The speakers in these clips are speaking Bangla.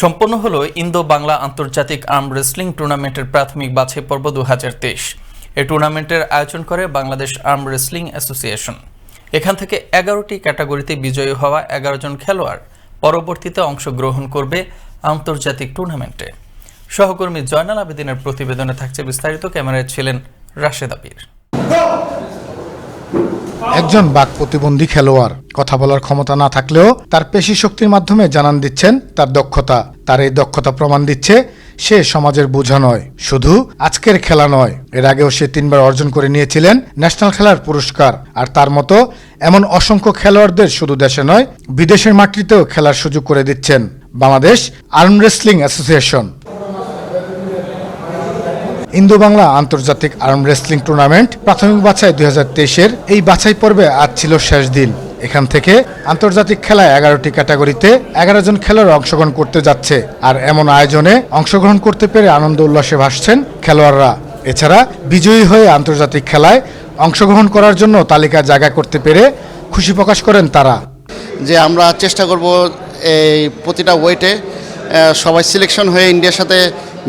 সম্পন্ন হলো ইন্দো বাংলা আন্তর্জাতিক আর্ম রেসলিং টুর্নামেন্টের প্রাথমিক বাছাই পর্ব দু এই টুর্নামেন্টের আয়োজন করে বাংলাদেশ আর্ম রেসলিং অ্যাসোসিয়েশন। এখান থেকে এগারোটি ক্যাটাগরিতে বিজয়ী হওয়া এগারো জন খেলোয়াড় পরবর্তীতে অংশগ্রহণ করবে আন্তর্জাতিক টুর্নামেন্টে। সহকর্মী জয়নাল আবেদিনের প্রতিবেদনে থাকছে বিস্তারিত। ক্যামেরায় ছিলেন রাশেদ আবির। একজন বাক প্রতিবন্ধী খেলোয়াড়। কথা বলার ক্ষমতা না থাকলেও তার পেশি শক্তির মাধ্যমে জানান দিচ্ছেন তার দক্ষতা। তার এই দক্ষতা প্রমাণ দিচ্ছে সে সমাজের বোঝা নয়, শুধু আজকের খেলা নয়। এর আগেও সে তিনবার অর্জন করে নিয়েছিলেন ন্যাশনাল খেলার পুরস্কার। আর তার মতো এমন অসংখ্য খেলোয়াড়দের শুধু দেশে নয়, বিদেশের মাটিতেও খেলার সুযোগ করে দিচ্ছেন। Bangladesh arm wrestling association. Indo Bangla আন্তর্জাতিক আর্ম রেসলিং টুর্নামেন্ট প্রাথমিক বাছাই দুই তেইশের এই বাছাই পর্বে আজ ছিল শেষ দিন। এখান থেকে আন্তর্জাতিক খেলায় এগারোটি ক্যাটাগরিতে এগারো জন খেলোয়াড় অংশগ্রহণ করতে যাচ্ছে আর এমন আয়োজনে অংশগ্রহণ করতে পেরে আনন্দ উল্লাসে ভাসছেন খেলোয়াড়রা। এছাড়া বিজয়ী হয়ে আন্তর্জাতিক খেলায় অংশগ্রহণ করার জন্য তালিকায় জায়গা করতে পেরে খুশি প্রকাশ করেন তারা। যে আমরা চেষ্টা করব এই প্রতিটা ওয়েটে সবাই সিলেকশন হয়ে ইন্ডিয়ার সাথে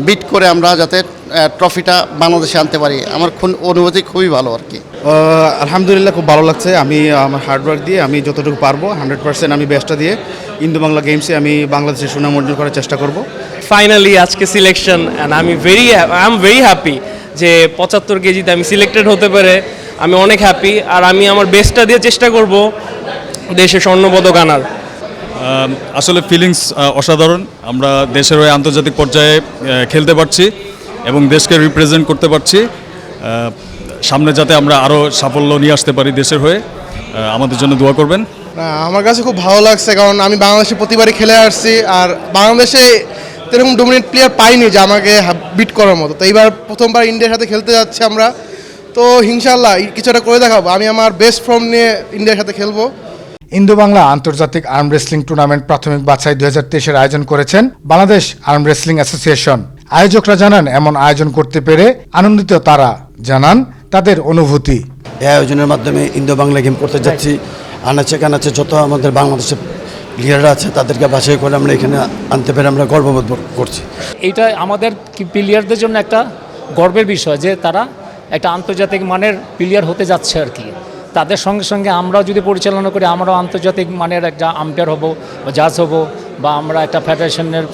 বিট করে আমরা যাতে ট্রফিটা বাংলাদেশে আনতে পারি। আমার অনুভূতি খুবই ভালো আর কি। আলহামদুলিল্লাহ খুব ভালো লাগছে। আমি আমার হার্ডওয়ার্ক দিয়ে আমি যতটুকু পারব হান্ড্রেড পার্সেন্ট আমি বেস্টটা দিয়ে ইন্দো বাংলা গেমসে আমি বাংলাদেশের সুনাম অর্জন করার চেষ্টা করব। ফাইনালি আজকে সিলেকশন অ্যান্ড আমি very I am very happy যে পঁচাত্তর কেজিতে আমি সিলেক্টেড হতে পারে আমি অনেক হ্যাপি আর আমি আমার বেস্টটা দিয়ে চেষ্টা করব দেশে স্বর্ণপদক আনার। আসলে ফিলিংস অসাধারণ। আমরা দেশের হয়ে আন্তর্জাতিক পর্যায়ে খেলতে পারছি। এবং দেশকে রিপ্রেজেন্ট করতে পারছি সামনে যাতে আমরা আরও সাফল্য নিয়ে আসতে পারি দেশের হয়ে আমাদের জন্য দোয়া করবেন। আমার কাছে খুব ভালো লাগছে কারণ আমি বাংলাদেশে প্রতিবারই খেলে আসছি আর বাংলাদেশে এরকম ডোমিনেট প্লেয়ার পাইনি যে আমাকে বিট করার মতো। তো এইবার প্রথমবার ইন্ডিয়ার সাথে খেলতে যাচ্ছি আমরা। তো ইনশাল্লাহ কিছু একটা করে দেখাবো। আমি আমার বেস্ট ফর্ম নিয়ে ইন্ডিয়ার সাথে খেলব। ইন্দো বাংলা আন্তর্জাতিক আর্ম রেসলিং টুর্নামেন্ট প্রাথমিক বাছাই দু হাজার তেইশের আয়োজন করেছেন বাংলাদেশ আর্ম রেসলিং অ্যাসোসিয়েশন আয়োজকরা জানান এমন আয়োজন করতে পেরে আনন্দিত তারা জানান তাদের অনুভূতি। এই আয়োজনের মাধ্যমে ইন্দো বাংলা গেম করতে যাচ্ছি। আনাচে কানাচে যত আমাদের বাংলাদেশের প্লেয়াররা আছে তাদেরকে বাছাই করে আমরা এখানে আনতে পেরে আমরা গর্ববোধ করছি। এইটা আমাদের প্লেয়ারদের জন্য একটা গর্বের বিষয় যে তারা একটা আন্তর্জাতিক মানের প্লেয়ার হতে যাচ্ছে আর কি। তাদের সঙ্গে সঙ্গে আমরাও যদি পরিচালনা করি আমরাও আন্তর্জাতিক মানের একটা আম্পায়ার হব বা জাজ হব বা আমরা একটা ফেডারেশনের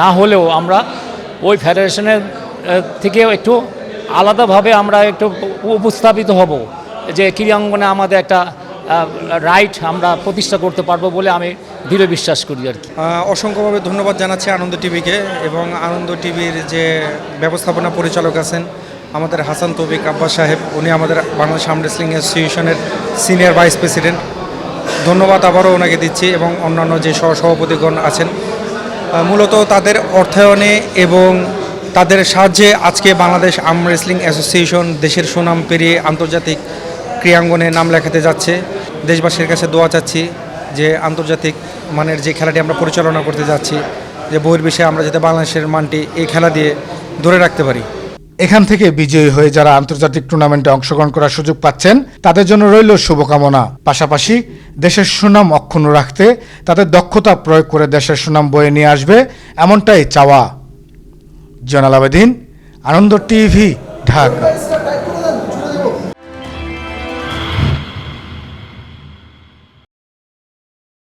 না হলেও আমরা ওই ফেডারেশনের থেকে একটু আলাদাভাবে আমরা একটু উপস্থাপিত হব যে ক্রীড়াঙ্গনে আমাদের একটা রাইট আমরা প্রতিষ্ঠা করতে পারব বলে আমি দৃঢ় বিশ্বাস করি আর কি। অসংখ্যভাবে ধন্যবাদ জানাচ্ছি আনন্দ টিভিকে এবং আনন্দ টিভির যে ব্যবস্থাপনা পরিচালক আছেন আমাদের হাসান তবিক আব্বাস সাহেব, উনি আমাদের বাংলাদেশ আর্ম রেসলিং অ্যাসোসিয়েশনের সিনিয়র ভাইস প্রেসিডেন্ট। ধন্যবাদ আবারও ওনাকে দিচ্ছি এবং অন্যান্য যে সহ সভাপতিগণ আছেন মূলত তাদের অর্থায়নে এবং তাদের সাহায্যে আজকে বাংলাদেশ আর্ম রেসলিং অ্যাসোসিয়েশন দেশের সুনাম পেরিয়ে আন্তর্জাতিক ক্রীড়াঙ্গনে নাম লেখাতে যাচ্ছে। দেশবাসীর কাছে দোয়া চাচ্ছি যে আন্তর্জাতিক মানের যে খেলাটি আমরা পরিচালনা করতে যাচ্ছি, যে বহির্বিশ্বে আমরা যাতে বাংলাদেশের মানটি এই খেলা দিয়ে ধরে রাখতে পারি। এখান থেকে বিজয়ী হয়ে যারা আন্তর্জাতিক টুর্নামেন্টে অংশগ্রহণ করার সুযোগ পাচ্ছেন, তাদের জন্য রইল শুভকামনা। পাশাপাশি দেশের সুনাম অক্ষুণ্ণ রাখতে তাদের দক্ষতা প্রয়োগ করে দেশের সুনাম বয়ে নিয়ে আসবে এমনটাই চাওয়া। জনাল আবেদিন, আনন্দ টিভি, ঢাকা।